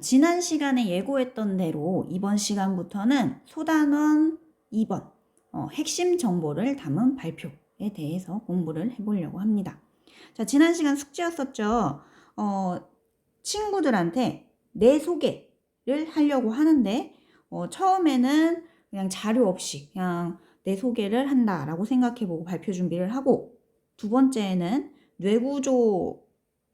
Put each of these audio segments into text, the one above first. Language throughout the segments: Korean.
지난 시간에 예고했던 대로 이번 시간부터는 소단원 2번 어, 핵심 정보를 담은 발표에 대해서 공부를 해보려고 합니다. 자, 지난 시간 숙제였었죠. 어, 친구들한테 내 소개를 하려고 하는데 어, 처음에는 그냥 자료 없이 그냥 내 소개를 한다라고 생각해보고 발표 준비를 하고 두 번째는 뇌구조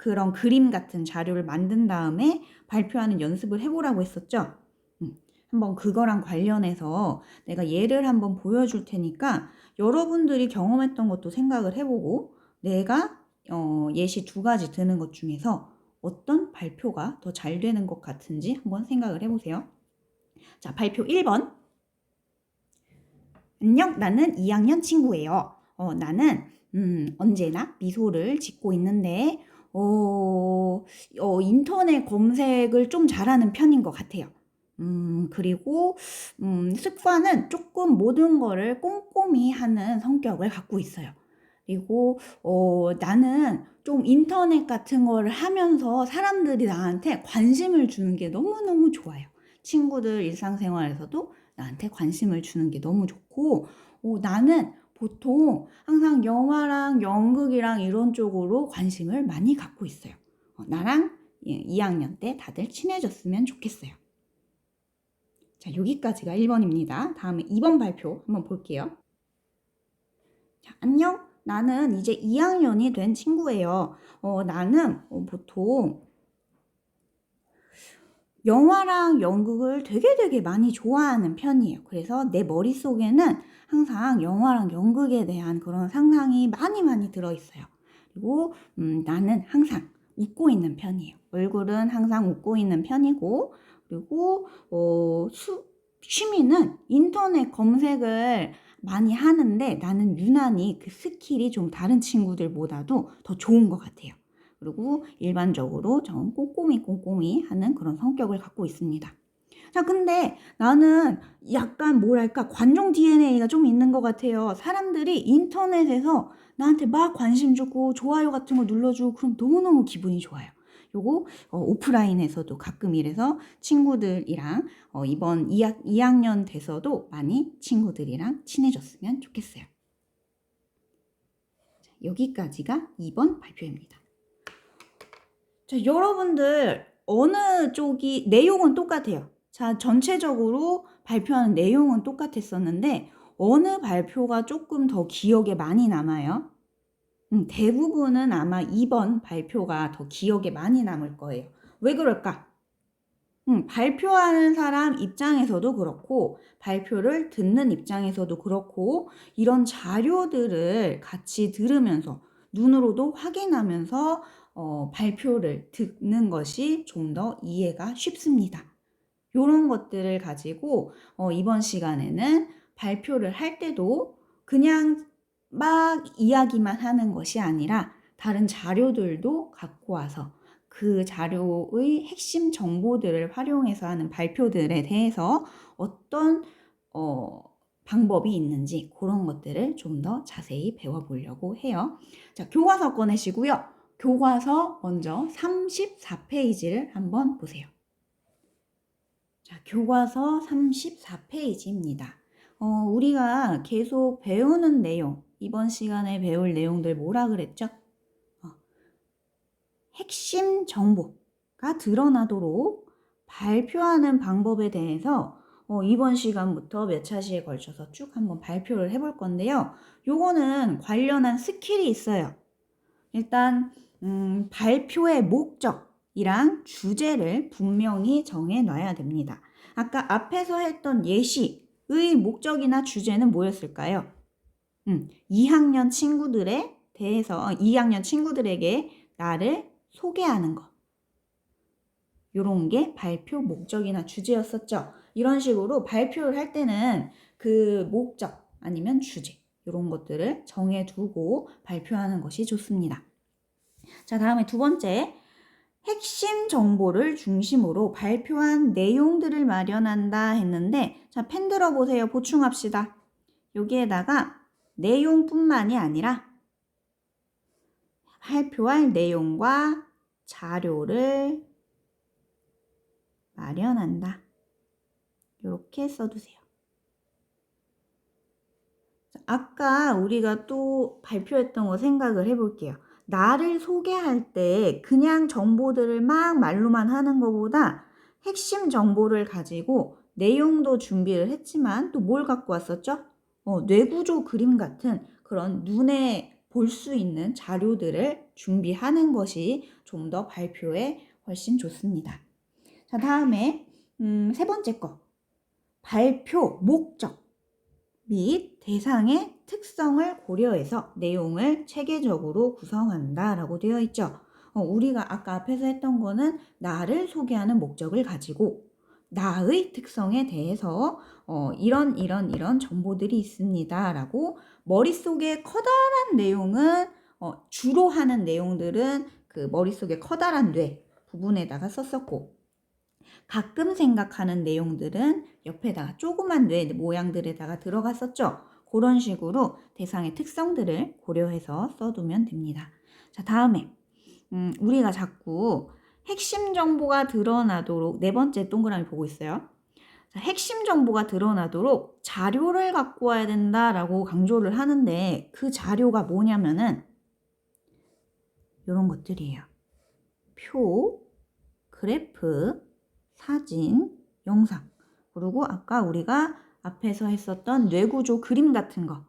그런 그림 같은 자료를 만든 다음에 발표하는 연습을 해보라고 했었죠. 음, 한번 그거랑 관련해서 내가 예를 한번 보여줄 테니까 여러분들이 경험했던 것도 생각을 해보고 내가 어, 예시 두 가지 드는 것 중에서 어떤 발표가 더 잘 되는 것 같은지 한번 생각을 해보세요. 자, 발표 1번. 안녕, 나는 2학년 친구예요. 어, 나는 음, 언제나 미소를 짓고 있는데 어, 어, 인터넷 검색을 좀 잘하는 편인 것 같아요. 음, 그리고, 음, 습관은 조금 모든 거를 꼼꼼히 하는 성격을 갖고 있어요. 그리고, 어, 나는 좀 인터넷 같은 거를 하면서 사람들이 나한테 관심을 주는 게 너무너무 좋아요. 친구들 일상생활에서도 나한테 관심을 주는 게 너무 좋고, 어, 나는 보통 항상 영화랑 연극이랑 이런 쪽으로 관심을 많이 갖고 있어요. 어, 나랑 2학년 때 다들 친해졌으면 좋겠어요. 자, 여기까지가 1번입니다. 다음에 2번 발표 한번 볼게요. 자, 안녕. 나는 이제 2학년이 된 친구예요. 어, 나는 어, 보통 영화랑 연극을 되게 되게 많이 좋아하는 편이에요. 그래서 내 머릿속에는 항상 영화랑 연극에 대한 그런 상상이 많이 많이 들어있어요. 그리고 음, 나는 항상 웃고 있는 편이에요. 얼굴은 항상 웃고 있는 편이고 그리고 어, 수, 취미는 인터넷 검색을 많이 하는데 나는 유난히 그 스킬이 좀 다른 친구들보다도 더 좋은 것 같아요. 그리고 일반적으로 좀 꼼꼼히 꼼꼼히 하는 그런 성격을 갖고 있습니다. 자, 근데 나는 약간 뭐랄까 관종 DNA가 좀 있는 것 같아요. 사람들이 인터넷에서 나한테 막 관심 주고 좋아요 같은 거 눌러주고 그럼 너무너무 기분이 좋아요. 요거 어, 오프라인에서도 가끔 이래서 친구들이랑 어, 이번 2학, 2학년 돼서도 많이 친구들이랑 친해졌으면 좋겠어요. 자, 여기까지가 2번 발표입니다. 자, 여러분들 어느 쪽이 내용은 똑같아요. 자, 전체적으로 발표하는 내용은 똑같았었는데 어느 발표가 조금 더 기억에 많이 남아요? 음, 대부분은 아마 2번 발표가 더 기억에 많이 남을 거예요. 왜 그럴까? 음, 발표하는 사람 입장에서도 그렇고, 발표를 듣는 입장에서도 그렇고, 이런 자료들을 같이 들으면서, 눈으로도 확인하면서, 어, 발표를 듣는 것이 좀 더 이해가 쉽습니다. 이런 것들을 가지고, 어, 이번 시간에는 발표를 할 때도 그냥 막 이야기만 하는 것이 아니라 다른 자료들도 갖고 와서 그 자료의 핵심 정보들을 활용해서 하는 발표들에 대해서 어떤 어, 방법이 있는지 그런 것들을 좀 더 자세히 배워보려고 해요. 자, 교과서 꺼내시고요. 교과서 먼저 34페이지를 한번 보세요. 자, 교과서 34페이지입니다. 어, 우리가 계속 배우는 내용, 이번 시간에 배울 내용들 뭐라 그랬죠? 어, 핵심 정보가 드러나도록 발표하는 방법에 대해서 어, 이번 시간부터 몇 차시에 걸쳐서 쭉 한번 발표를 해볼 건데요. 요거는 관련한 스킬이 있어요. 일단 음, 발표의 목적 이랑 주제를 분명히 정해 놔야 됩니다. 아까 앞에서 했던 예시의 목적이나 주제는 뭐였을까요? 음, 2학년 친구들에 대해서 2학년 친구들에게 나를 소개하는 것. 요런 게 발표 목적이나 주제였었죠. 이런 식으로 발표를 할 때는 그 목적 아니면 주제 이런 것들을 정해 두고 발표하는 것이 좋습니다. 자, 다음에 두 번째 핵심 정보를 중심으로 발표한 내용들을 마련한다 했는데 자, 펜 들어 보세요. 보충합시다. 여기에다가 내용뿐만이 아니라 발표할 내용과 자료를 마련한다. 이렇게 써두세요. 자, 아까 우리가 또 발표했던 거 생각을 해볼게요. 나를 소개할 때 그냥 정보들을 막 말로만 하는 것보다 핵심 정보를 가지고 내용도 준비를 했지만 또 뭘 갖고 왔었죠? 어, 뇌구조 그림 같은 그런 눈에 볼 수 있는 자료들을 준비하는 것이 좀 더 발표에 훨씬 좋습니다. 자, 다음에 음, 세 번째 거. 발표 목적 및 대상의 특성을 고려해서 내용을 체계적으로 구성한다 라고 되어 있죠. 어, 우리가 아까 앞에서 했던 거는 나를 소개하는 목적을 가지고 나의 특성에 대해서 어, 이런 이런 이런 정보들이 있습니다 라고 머릿속에 커다란 내용은 어, 주로 하는 내용들은 그 머릿속에 커다란 뇌 부분에다가 썼었고 가끔 생각하는 내용들은 옆에다가 조그만 뇌 모양들에다가 들어갔었죠. 그런 식으로 대상의 특성들을 고려해서 써두면 됩니다. 자, 다음에 음, 우리가 자꾸 핵심 정보가 드러나도록 네 번째 동그라미 보고 있어요. 자, 핵심 정보가 드러나도록 자료를 갖고 와야 된다라고 강조를 하는데 그 자료가 뭐냐면은 이런 것들이에요. 표, 그래프, 사진, 영상. 그리고 아까 우리가 앞에서 했었던 뇌구조 그림 같은 거.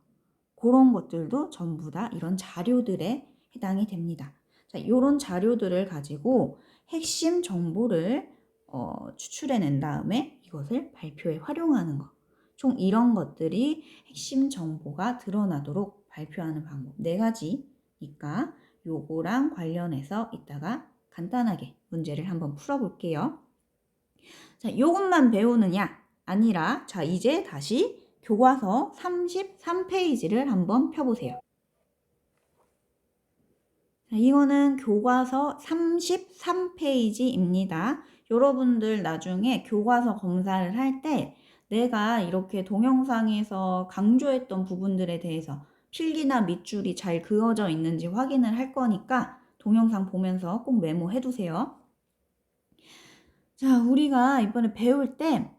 그런 것들도 전부 다 이런 자료들에 해당이 됩니다. 자, 이런 자료들을 가지고 핵심 정보를 어, 추출해낸 다음에 이것을 발표에 활용하는 것. 총 이런 것들이 핵심 정보가 드러나도록 발표하는 방법 네 가지니까 요거랑 관련해서 이따가 간단하게 문제를 한번 풀어볼게요. 자, 요것만 배우느냐? 아니라 자, 이제 다시 교과서 33페이지를 한번 펴보세요. 자, 이거는 교과서 33페이지입니다. 여러분들 나중에 교과서 검사를 할 때 내가 이렇게 동영상에서 강조했던 부분들에 대해서 필기나 밑줄이 잘 그어져 있는지 확인을 할 거니까 동영상 보면서 꼭 메모해 두세요. 자, 우리가 이번에 배울 때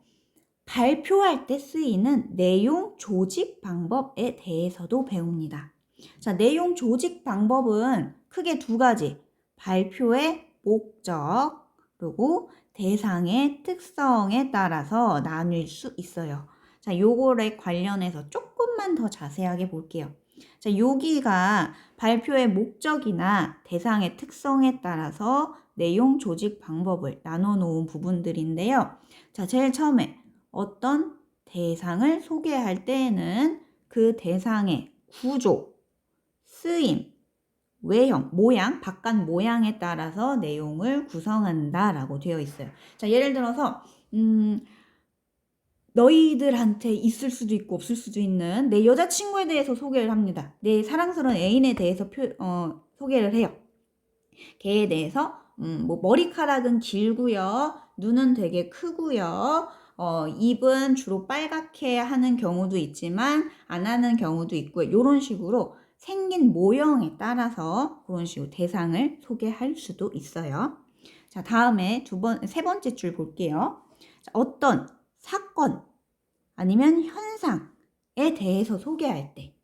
발표할 때 쓰이는 내용 조직 방법에 대해서도 배웁니다. 자, 내용 조직 방법은 크게 두 가지. 발표의 목적, 그리고 대상의 특성에 따라서 나눌 수 있어요. 자, 요거에 관련해서 조금만 더 자세하게 볼게요. 자, 여기가 발표의 목적이나 대상의 특성에 따라서 내용 조직 방법을 나눠 놓은 부분들인데요. 자, 제일 처음에 어떤 대상을 소개할 때에는 그 대상의 구조, 쓰임, 외형, 모양, 바깥 모양에 따라서 내용을 구성한다라고 되어 있어요. 자, 예를 들어서 음, 너희들한테 있을 수도 있고 없을 수도 있는 내 여자친구에 대해서 소개를 합니다. 내 사랑스러운 애인에 대해서 표, 어, 소개를 해요. 걔에 대해서 음, 뭐 머리카락은 길고요. 눈은 되게 크고요. 어, 입은 주로 빨갛게 하는 경우도 있지만 안 하는 경우도 있고 이런 식으로 생긴 모형에 따라서 그런 식으로 대상을 소개할 수도 있어요. 자, 다음에 두 번, 세 번째 줄 볼게요. 자, 어떤 사건 아니면 현상에 대해서 소개할 때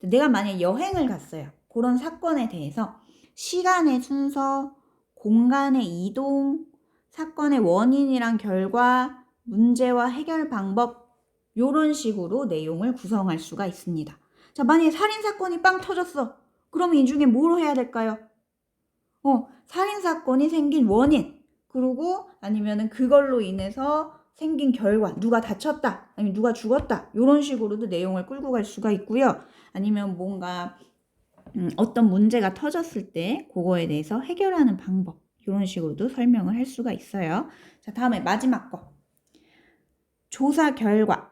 내가 만약 여행을 갔어요. 그런 사건에 대해서 시간의 순서, 공간의 이동, 사건의 원인이랑 결과, 문제와 해결 방법 이런 식으로 내용을 구성할 수가 있습니다. 자, 만약에 살인 사건이 빵 터졌어. 그럼 이 중에 뭘 해야 될까요? 어, 살인 사건이 생긴 원인, 그리고 아니면은 그걸로 인해서 생긴 결과, 누가 다쳤다, 아니면 누가 죽었다, 이런 식으로도 내용을 끌고 갈 수가 있고요. 아니면 뭔가 음, 어떤 문제가 터졌을 때 그거에 대해서 해결하는 방법, 이런 식으로도 설명을 할 수가 있어요. 자, 다음에 마지막 거. 조사 결과.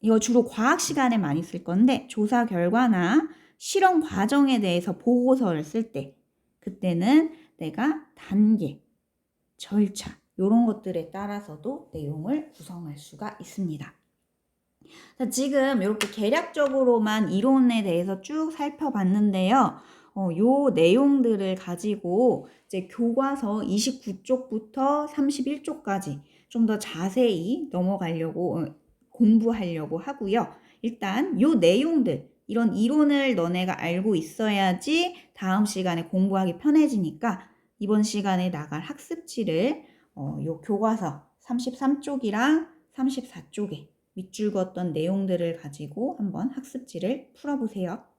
이거 주로 과학 시간에 많이 쓸 건데, 조사 결과나 실험 과정에 대해서 보고서를 쓸 때, 그때는 내가 단계, 절차, 이런 것들에 따라서도 내용을 구성할 수가 있습니다. 자, 지금 이렇게 계략적으로만 이론에 대해서 쭉 살펴봤는데요. 어, 어, 요 내용들을 가지고 이제 교과서 29쪽부터 31쪽까지 좀 더 자세히 넘어가려고 어, 공부하려고 하고요. 일단 요 내용들 이런 이론을 너네가 알고 있어야지 다음 시간에 공부하기 편해지니까 이번 시간에 나갈 학습지를 어, 요 교과서 33쪽이랑 34쪽에 밑줄 그었던 내용들을 가지고 한번 학습지를 풀어보세요.